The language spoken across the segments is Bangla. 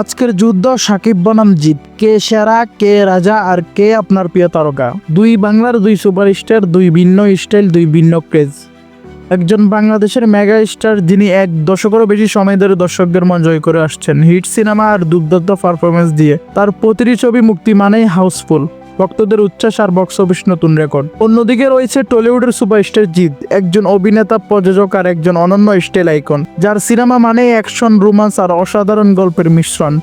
আজকের যুদ্ধ সাকিব বনাম জিত। কে সেরা, কে রাজা আর কে আপনার প্রিয় তারকা? দুই বাংলার দুই সুপারস্টার, দুই ভিন্ন স্টাইল, দুই ভিন্ন ক্রেজ। একজন বাংলাদেশের মেগা স্টার যিনি এক দশকেরও বেশি সময় ধরে দর্শকদের মন জয় করে আসছেন। হিট সিনেমা আর দুর্দান্ত পারফরমেন্স দিয়ে। তার প্রতিটি ছবি মুক্তি মানেই হাউসফুল ভক্তদের উচ্ছ্বাস আর বক্স অফিস নতুন রেকর্ড অন্যদিকে রয়েছে টলিউডের সুপারস্টার জিৎ, একজন অভিনেতা, প্রযোজক আর একজন অনন্য স্টাইল আইকন, যার সিনেমা মানে অ্যাকশন রোমান্স আর অসাধারণ গল্পের মিশ্রণ।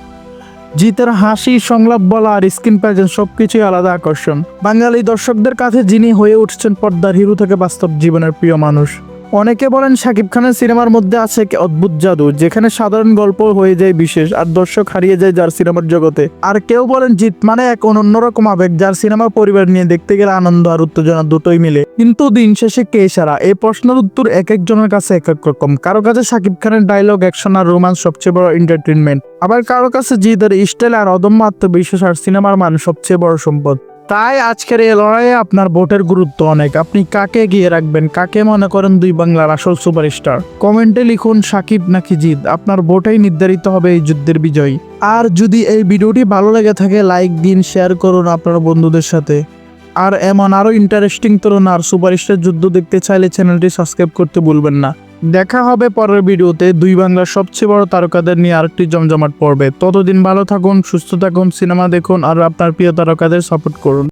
জিতের হাসি, সংলাপ বলা আর স্ক্রিন প্রেজেন্স সবকিছুই আলাদা আকর্ষণ। বাঙালি দর্শকদের কাছে যিনি হয়ে উঠছেন পর্দার হিরো থেকে বাস্তব জীবনের প্রিয় মানুষ। অনেকে বলেন শাকিব খানের সিনেমার মধ্যে আছে এক অদ্ভুত জাদু, যেখানে সাধারণ গল্প হয়ে যায় বিশেষ আর দর্শক হারিয়ে যায় যার সিনেমার জগতে। আর কেউ বলেন জিত মানে এক অন্যরকম আবেগ যার সিনেমা পরিবার নিয়ে দেখতে গেলে আনন্দ আর উত্তেজনা দুটোই মিলে। কিন্তু দিন শেষে কে সারা? এই প্রশ্নের উত্তর এক একজনের কাছে এক এক রকম। কারও কাছে শাকিব খানের ডায়লগ অ্যাকশন আর রোমান্স সবচেয়ে বড় এন্টারটেনমেন্ট আবার কারও কাছে জিদের স্টাইল আর অদম্য আত্মবিশ্বাস আর সিনেমার মান সবচেয়ে বড় সম্পদ। তাই আজকের এই লড়াইয়ে আপনার ভোটের গুরুত্ব অনেক। আপনি কাকে গিয়ে রাখবেন? কাকে মনে করেন দুই বাংলার আসল সুপারস্টার? কমেন্টে লিখুন সাকিব নাকি জিৎ। আপনার ভোটেই নির্ধারিত হবে এই যুদ্ধের বিজয়ী। আর যদি এই ভিডিওটি ভালো লেগে থাকে, লাইক দিন, শেয়ার করুন আপনার বন্ধুদের সাথে। আর এমন আরও ইন্টারেস্টিং তরুণ আর সুপারস্টার যুদ্ধ দেখতে চাইলে চ্যানেলটি সাবস্ক্রাইব করতে ভুলবেন না। দেখা হবে পরের ভিডিওতে। দুই বাংলার সবচেয়ে বড় তারকাদের নিয়ে আরেকটি জমজমাট পড়বে ততদিন ভালো থাকুন, সুস্থ থাকুন, সিনেমা দেখুন, আর আপনার প্রিয় তারকাদের সাপোর্ট করুন।